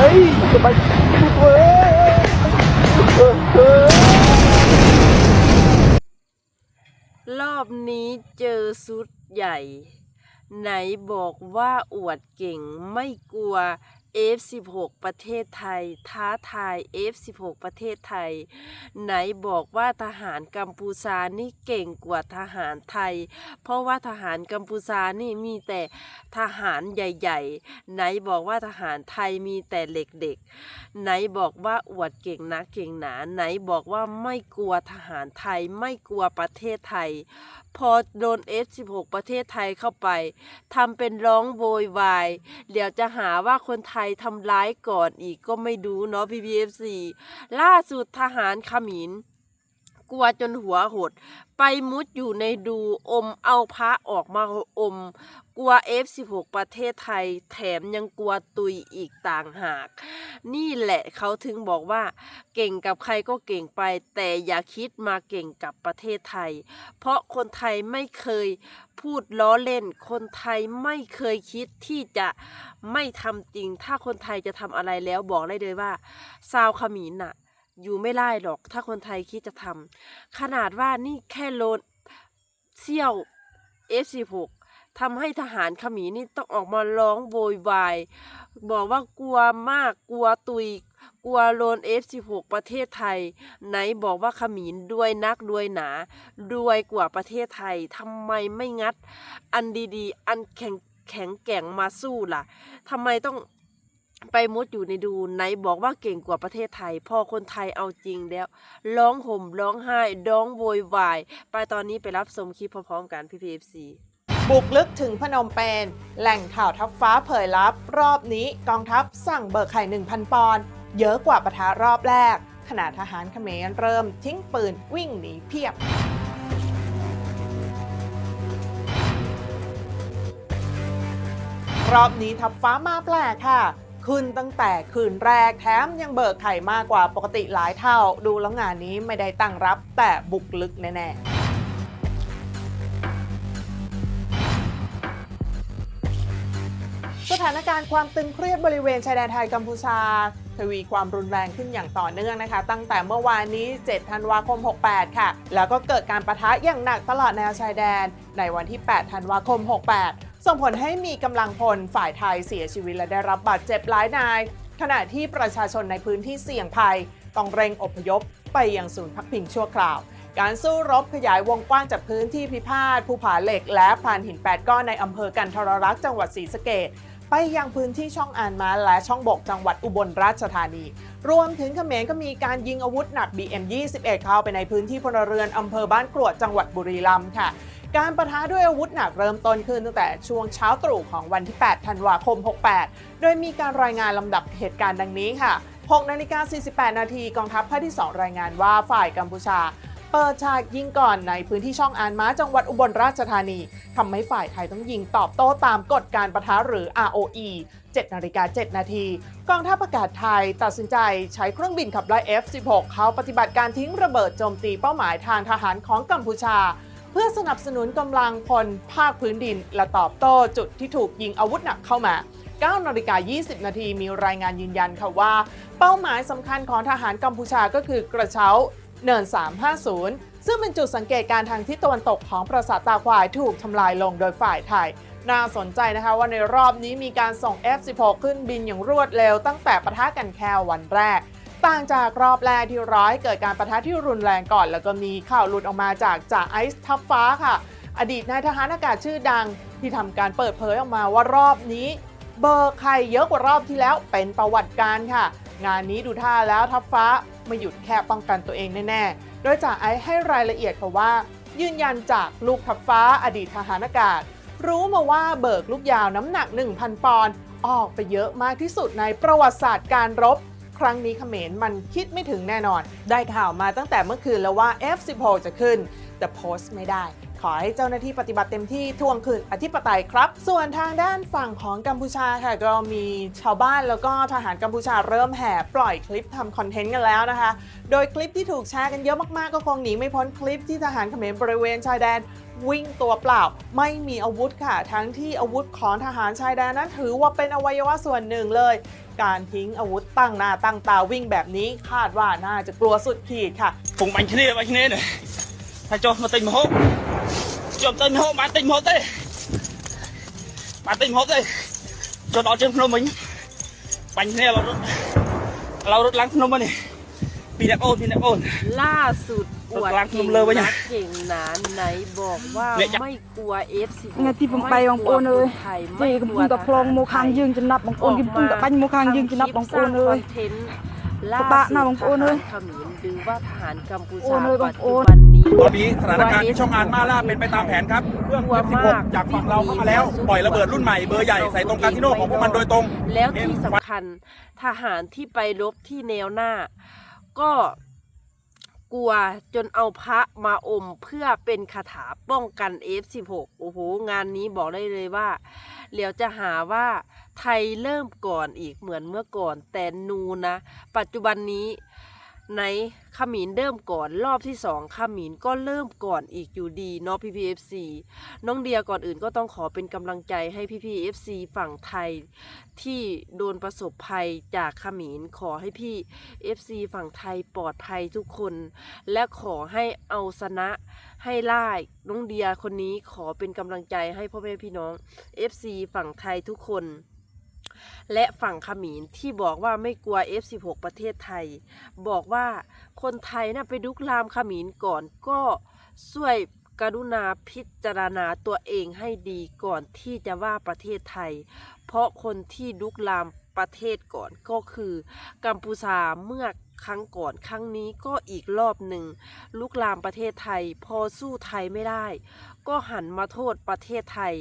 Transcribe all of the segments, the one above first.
เฮ้ยสบายเฮ้เฮ้ยรอบนี้เจอสุดใหญ่ ไหนบอกว่าอวดเก่งไม่กลัว F16 ประเทศไทย ท้าทาย F16 ประเทศไทย ไหนบอกว่าทหารกัมพูชานี่เก่งกว่าทหารไทย เพราะว่าทหารกัมพูชานี่มีแต่ทหารใหญ่ๆ ไหนบอกว่าทหารไทยมีแต่เหล็กเด็กไหนบอกว่าอวดเก่งนะเก่งหนา ไหนบอกว่าไม่กลัวทหารไทยไม่กลัวประเทศไทย พอโดน F16 ประเทศไทยเข้าไปทำเป็นร้องโวยวายเดี๋ยวจะหาว่าคนไทยทำร้ายก่อนอีกก็ไม่ดูเนาะพีพีเอฟซีล่าสุดทหารขมิน กลัวจนหัวหด ไปมุดอยู่ในดูอมเอาพระออกมาอม กลัว F16 ประเทศไทย แถมยังกลัวตุยอีกต่างหาก นี่แหละเขาถึงบอกว่า เก่งกับใครก็เก่งไป แต่อย่าคิดมาเก่งกับประเทศไทย เพราะคนไทยไม่เคยพูดล้อเล่น คนไทยไม่เคยคิดที่จะไม่ทำจริง ถ้าคนไทยจะทำอะไรแล้วบอกได้เลยว่า ซาวขมินน่ะ อยู่ไม่ได้หรอกถ้าคนไทยคิดจะทำขนาดว่านี่แค่โลนเซี่ยว F16 ทำให้ทหารขมรนี่ต้องออกมาร้องโวยวาย บอกว่ากลัวมากกลัวตุย กลัวโลน F16 ประเทศไทย ไหนบอกว่าขมรด้วยนักด้วยหนาด้วยกว่าประเทศไทยทำไมไม่งัด อันดีๆ อันแข็งแข็งแกร่งมาสู้ล่ะทำไมต้อง ไปมุดอยู่ในดูไหนบอกว่าเก่งกว่าประเทศไทย พอคนไทยเอาจริงแล้ว ร้องห่มร้องไห้ร้องโวยวาย ไปตอนนี้ไปรับชมคลิปพร้อมๆกันพี่พีเอฟซีบุกลึกถึงพนมเปญแหล่งข่าวทัพฟ้าเผยลับ รอบนี้กองทัพสั่งเบิกไข่ 1,000 ปอนด์เยอะกว่าปะทะรอบแรก ขณะทหารเขมรเริ่มทิ้งปืนวิ่งหนีเพียบรอบนี้ทัพฟ้ามาแปลกค่ะ ขึ้นตั้งแต่คืนแรกแถมยังเบิกไข่มากกว่าปกติหลายเท่า ดูแล้วงานนี้ไม่ได้ตั้งรับแต่บุกลึกแน่ๆสถานการณ์ความตึงเครียดบริเวณชายแดนไทยกัมพูชาทวีความรุนแรงขึ้นอย่างต่อเนื่องนะคะ ตั้งแต่เมื่อวานนี้ 7 ธันวาคม 68 ค่ะ แล้วก็เกิดการประทะอย่างหนักตลอดแนวชายแดน ในวันที่ 8 ธันวาคม 68 ส่งผลให้มีกำลังพลฝ่ายไทยเสียชีวิตและได้รับบาดเจ็บหลายนาย ขณะที่ประชาชนในพื้นที่เสี่ยงภัย ต้องเร่งอพยพไปยังศูนย์พักพิงชั่วคราว การสู้รบขยายวงกว้างจากพื้นที่พิพาทภูผาเหล็ก และพานหิน8ก้อนในอำเภอกันทรรักษ์จังหวัดศรีสะเกษไปยังพื้นที่ช่องอานมาและช่องบกจังหวัดอุบลราชธานี รวมถึงเขมรก็มีการยิงอาวุธหนัก BM21 เข้าไปในพื้นที่พลเรือนอำเภอบ้านกรวดจังหวัดบุรีรัมย์ค่ะ การประทะด้วยอาวุธหนักเริ่มต้นขึ้นตั้งแต่ช่วงเช้าตรู่ของวันที่ 8 ธันวาคม 68 โดยมีการรายงานลำดับเหตุการณ์ดังนี้ค่ะ 6นาฬิกา48 นาทีกองทัพภาคที่ 2 รายงานว่าฝ่ายกัมพูชา เปิดฉากยิงก่อนในพื้นที่ช่องอานม้าจังหวัดอุบลราชธานีทำให้ฝ่ายไทยต้องยิงตอบโต้ตามกฎการประทะหรือ ROE 7นาฬิกา7นาทีกองทัพอากาศไทยตัดสินใจใช้เครื่องบินขับไล่ F-16 เข้าปฏิบัติการทิ้งระเบิดโจมตีเป้าหมายทางทหารของกัมพูชา เพื่อสนับสนุนกำลังพลภาคพื้นดิน และตอบโต้จุดที่ถูกยิงอาวุธหนักเข้ามา9นาฬิกา 20 นาทีมีรายงานยืนยันค่ะว่า เป้าหมายสำคัญของทหารกัมพูชาก็คือกระเช้าเนิน 350 ซึ่งเป็นจุดสังเกตการทางทิศตะวันตกของปราสาทตาควายถูกทำลายลงโดยฝ่ายไทย น่าสนใจนะคะว่าในรอบนี้มีการส่ง F-16 ขึ้นบินอย่างรวดเร็วตั้งแต่ปะทะกันแค่วันแรก ต่างจากรอบแรกที่ร้อยเกิดการประทะที่รุนแรงก่อน แล้วก็มีข่าวหลุดออกมาจากจ่าไอซ์ทัพฟ้าค่ะ อดีตนายทหารอากาศชื่อดัง ที่ทำการเปิดเผยออกมาว่ารอบนี้ เบอร์ใครเยอะกว่ารอบที่แล้วเป็นประวัติการค่ะ งานนี้ดูท่าแล้วทัพฟ้าไม่หยุดแค่ป้องกันตัวเองแน่ๆ โดยจ่าไอซ์ให้รายละเอียดค่ะว่า ยืนยันจากลูกทัพฟ้าอดีตทหารอากาศ รู้มาว่าเบิกลูกยาวน้ำหนัก 1,000 ปอนด์ออกไปเยอะมากที่สุดในประวัติศาสตร์การรบ ครั้งนี้เขมรมันคิดไม่ถึงแน่นอน ได้ข่าวมาตั้งแต่เมื่อคืนแล้วว่า F16 จะขึ้น แต่โพสต์ไม่ได้ ขอให้เจ้าหน้าที่ปฏิบัติเต็มที่ทวงคืนอธิปไตยครับ ส่วนทางด้านฝั่งของกัมพูชาค่ะก็มีชาวบ้านแล้วก็ทหารกัมพูชาเริ่มแห่ปล่อยคลิปทำคอนเทนต์กันแล้วนะคะ โดยคลิปที่ถูกแชร์กันเยอะมากๆก็คงหนีไม่พ้นคลิปที่ทหารเขมรบริเวณชายแดนวิ่งตัวเปล่าไม่มีอาวุธค่ะ ทั้งที่อาวุธของทหารชายแดนนั้นถือว่าเป็นอวัยวะส่วนหนึ่งเลย การทิ้งอาวุธตั้งหน้าตั้งตาวิ่งแบบนี้คาดว่าน่าจะกลัวสุดขีดค่ะผมไปที่นี่ไปที่นี่หน่อยถ้าจมาติดมาหก ខ្ញុំទៅហូបបានទិញមកទេបានទិញមកទេចូលដល់ជើងភ្នំវិញបាញ់គ្នាเราរត់เราរត់ឡើងភ្នំមកនេះពីអ្នកអូនពីអ្នកអូន ล่าสุดอวด กลาง เก่ง เลย วะเนี่ย นักเก่งหนาไหนบอกว่า เนี่ยจะ ไม่กลัว F16 ថ្ងៃទី8បងប្អូនអើយ ไทย ទី ไม่ កំ ก ពុ ลั ង ว តែប្លងមកខាងយើងចំណាប់បងប្អូនកំពុងតែបាញ់មកខាងយើងចំណាប់បងប្អូនអើយ ทำคลิปสร้างคอนเทนต์ล่า ពិបាកណាស់បងប្អូនអើយ สุดทหารเขมรหรือว่าทหารกัมพู โอ้ ชาย เลยบ ปั อ จ กโอ้ จุ ย บันนี้ ตอนนี้สถานการณ์ที่ช่องอานมาล่าเป็นไปตามแผนครับเครื่อง F16 จากฝั่งเราเข้ามาแล้ว ปล่อยระเบิดรุ่นใหม่เบอร์ใหญ่ใส่ตรงคาสิโนของพวกมันโดยตรง แล้วที่สำคัญทหารที่ไปรบที่แนวหน้า ก็กลัวจนเอาพระมาอมเพื่อเป็นคาถาป้องกัน F16 โอ้โห งานนี้บอกได้เลยว่าเดี๋ยวจะหาว่าไทยเริ่มก่อนอีกเหมือนเมื่อก่อนแต่นูนะ ปัจจุบันนี้ ในขมินเริ่มก่อนรอบที่สองขมินก็เริ่มก่อนอีกอยู่ดีเนาะ PPFC น้องเดียก่อนอื่นก็ต้องขอเป็นกำลังใจให้พี่พี FC ฝั่งไทย ที่โดนประสบภัยจากขมรขอให้พี่ FC ฝั่งไทยปลอดภัยทุกคน และขอให้เอาชนะให้ได้น้องเดียคนนี้ขอเป็นกำลังใจให้พ่อแม่พี่น้อง FC ฝั่งไทยทุกคน และฝั่งขมรที่บอกว่าไม่กลัว F16 ประเทศไทย บอกว่าคนไทยน่ะไปลุกลามขมรก่อนก็ช่วยกรุณาพิจารณาตัวเองให้ดีก่อนที่จะว่าประเทศไทย เพราะคนที่ลุกลามประเทศก่อนก็คือกัมพูชาเมื่อครั้งก่อนครั้งนี้ก็อีกรอบหนึ่งลุกลามประเทศไทย พอสู้ไทยไม่ได้ ก็หันมาโทษประเทศไทย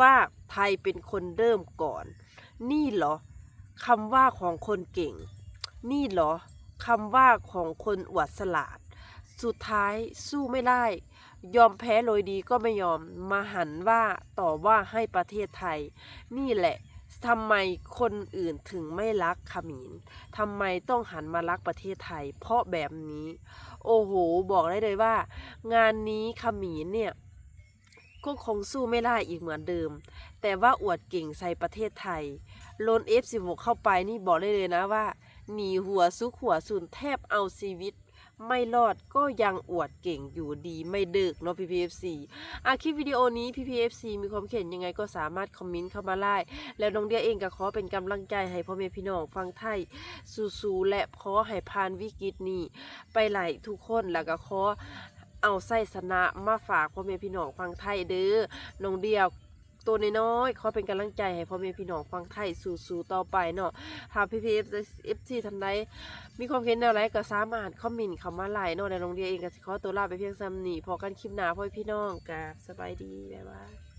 ว่าไทยเป็นคนเริ่มก่อน นี่เหรอคำว่าของคนเก่ง นี่เหรอคำว่าของคนอวดสลาด สุดท้ายสู้ไม่ได้ ยอมแพ้โดยดีก็ไม่ยอมมาหันว่าต่อว่าให้ประเทศไทย นี่แหละทำไมคนอื่นถึงไม่รักขมินทำไมต้องหันมารักประเทศไทย เพราะแบบนี้ โอ้โห บอกได้เลยว่า งานนี้ขมินเนี่ย ก็คงสู้ไม่ได้อีกเหมือนเดิม แต่ว่าอวดเก่งใส่ประเทศไทยโลน F16 เข้าไปนี่บอกได้เลยนะว่า หนีหัวซุกหัวสุนแทบเอาชีวิต ไม่รอดก็ยังอวดเก่งอยู่ดีไม่เดึกเนาะ PPFC อาคลิปวิดีโอนี้ PPFC มีความเห็นยังไงก็สามารถคอมเมนต์เข้ามาไล่แล้วน้องเดียเองก็ขอเป็นกำลังใจให้พ่อแม่พี่น้องฟังไทยสู้ๆและขอให้ผ่านวิกฤตนี้ ไปไหลทุกคนแล้วก็ขอ เอาไส้สนะมาฝากพ่อแม่พี่น้องฟังไทยเด้อน้องเดียวตัวน้อยๆขอเป็นกำลังใจให้พ่อแม่พี่น้องฟังไทยสู่ๆต่อไปเนาะถ้าพี่พีเอฟซีทันใดมีความเห็นแนวไรก็สามารถคอมเมนต์เข้ามาไลน์เนาะในโรงเรียนเองก็สิขอตัวลาไปเพียงซ้ำนี้พอกันคลิปหน้าพ่อพี่น้องกับสบายดีบ๊ายบาย